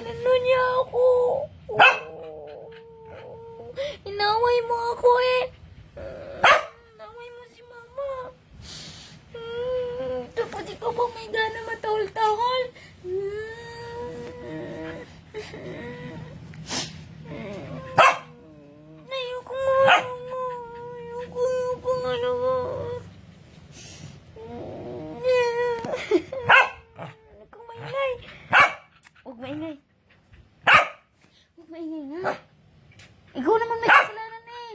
Inano niya ako. Inaway mo ako eh. Inaway mo si mama. Hmm, Tapos ikaw pa may gana matahol-tahol. Ayoko nga. Ayoko, ayoko nga naman. Huwag kang maingay. Huwag maingay. Huwag maingay nga. Ikaw naman may kasalanan eh.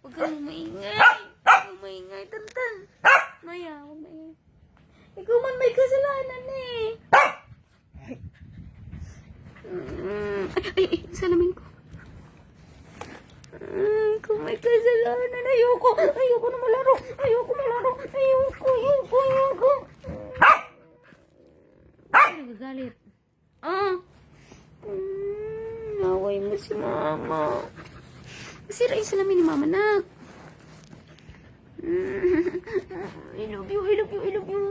Huwag kang maingay. Huwag kang maingay. Tantan. Maya, huwag maingay. Ikaw man may kasalanan eh. Mm. Ay, ay, ay, salamin ko. Ay, kung may kasalanan, ayoko. Ayoko na malaro. Ayoko malaro. Ayoko, ayoko, ayoko. Ay, nagagalit. Ah. Mm, naway mo si mama. Sira yung salamin ni mama, nak. Mm. I love you, I love you, I love you.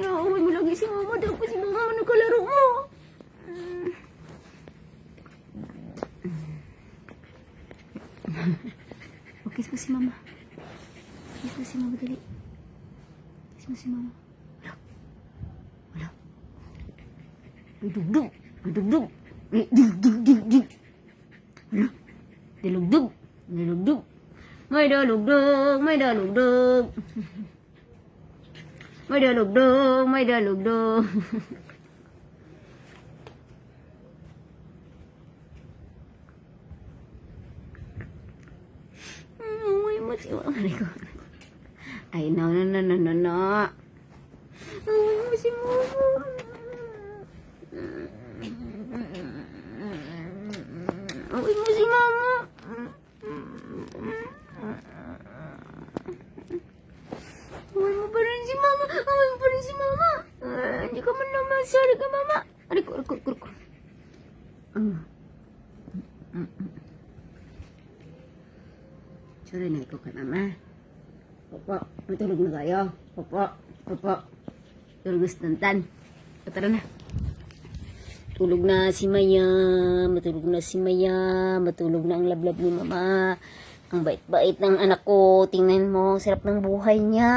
Naway mo lagi si mama. Tapos si mama nagkalaro mo. Mm. O, kiss mo si mama. Kiss mo si mama, dali. Kiss mo si mama. Wala. Wala. Ay, dugdug. Ay, dugdug. để lục đục để lục đục mày đưa lục đục mày đưa lục đục mày đưa lục đục mày đưa lục đục ui, mất xíu nữa này con ấy nó nó nó nó. Nó Ka man naman. Sorry ka, mama. Aray ko, aray ko, aray ko. Sorry na ikaw ka mama. Popo, matulog na kayo. Popo, popo. Tulog na. O, Tara na. Tulog na si Maya. Matulog na si Maya. Matulog na ang lablab ni mama. Ang bait-bait ng anak ko. Tingnan mo, ang sarap ng buhay niya.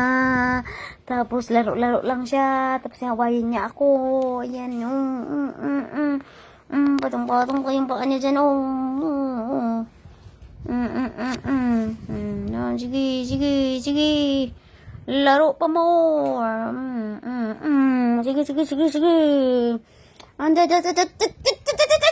Tapos laro-laro lang siya. Tapos hawayin niya ako. Ayan, mm, mm, mm. Mm, patong-patong ko yung paa niya dyan. Oh, mm, mm. Mm, mm, mm, sige, sige, sige. Laro pa mo. Mm, mm, mm. Sige, sige, sige, sige. Anda, da, da, da, da, da, da, da, da, da.